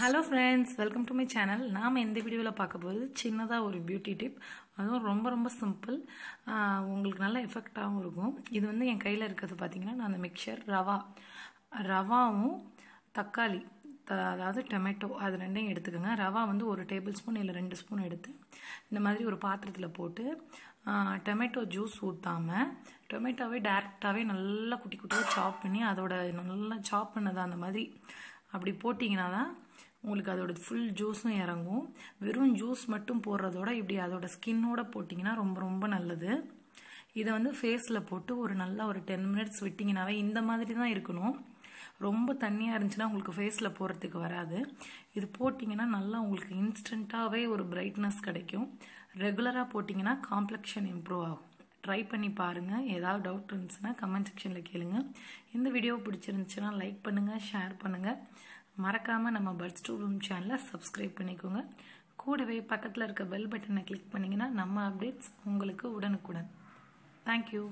Hello friends welcome to my channel நாம் இந்த வீடியோவில் பார்க்க போகிறது சின்னதாக ஒரு பியூட்டி டிப் அதுவும் ரொம்ப ரொம்ப சிம்பிள் உங்களுக்கு நல்ல எஃபெக்டாகவும் இருக்கும். இது வந்து என் கையில் இருக்கிறது பார்த்தீங்கன்னா நான் அந்த மிக்சர் ரவா. ரவாவும் தக்காளி த- அதாவது டொமேட்டோ அது ரெண்டையும் எடுத்துக்கோங்க. ரவா வந்து ஒரு டேபிள் ஸ்பூன் இல்லை ரெண்டு ஸ்பூன் எடுத்து இந்த மாதிரி ஒரு பாத்திரத்தில் போட்டு டொமேட்டோ ஜூஸ் ஊற்றாமல் டொமேட்டோவே டேரெக்டாகவே நல்லா குட்டி குட்டியாக சாப் பண்ணி அதோட நல்லா சாப் பண்ணதை அந்த மாதிரி அப்படி போட்டிங்கன்னா தான் உங்களுக்கு அதோட ஃபுல் ஜூஸும் இறங்கும். வெறும் ஜூஸ் மட்டும் போடுறதோட இப்படி அதோட ஸ்கின்னோட போட்டிங்கன்னா ரொம்ப ரொம்ப நல்லது. இதை வந்து ஃபேஸில் போட்டு ஒரு நல்லா ஒரு டென் மினிட்ஸ் விட்டிங்கனாவே இந்த மாதிரி தான் இருக்கணும். ரொம்ப தண்ணியாக இருந்துச்சுன்னா உங்களுக்கு ஃபேஸில் போடுறதுக்கு வராது. இது போட்டிங்கன்னா நல்லா உங்களுக்கு இன்ஸ்டண்ட்டாகவே ஒரு பிரைட்னஸ் கிடைக்கும். ரெகுலராக போட்டிங்கன்னா காம்ப்ளெக்ஷன் இம்ப்ரூவ் ஆகும். ட்ரை பண்ணி பாருங்கள் ஏதாவது டவுட் இருந்துச்சுன்னா கமெண்ட் செக்ஷனில் கேளுங்கள் இந்த வீடியோ பிடிச்சிருந்துச்சுன்னா லைக் பண்ணுங்கள் ஷேர் பண்ணுங்கள் மறக்காமல் நம்ம பட்ஸ் டூ ரூம் சேனலை சப்ஸ்கிரைப் பண்ணிக்கோங்க. கூடவே பக்கத்தில் இருக்க பெல் பட்டனை கிளிக் பண்ணிங்கன்னா நம்ம அப்டேட்ஸ் உங்களுக்கு உடனுக்குடன். தேங்க்யூ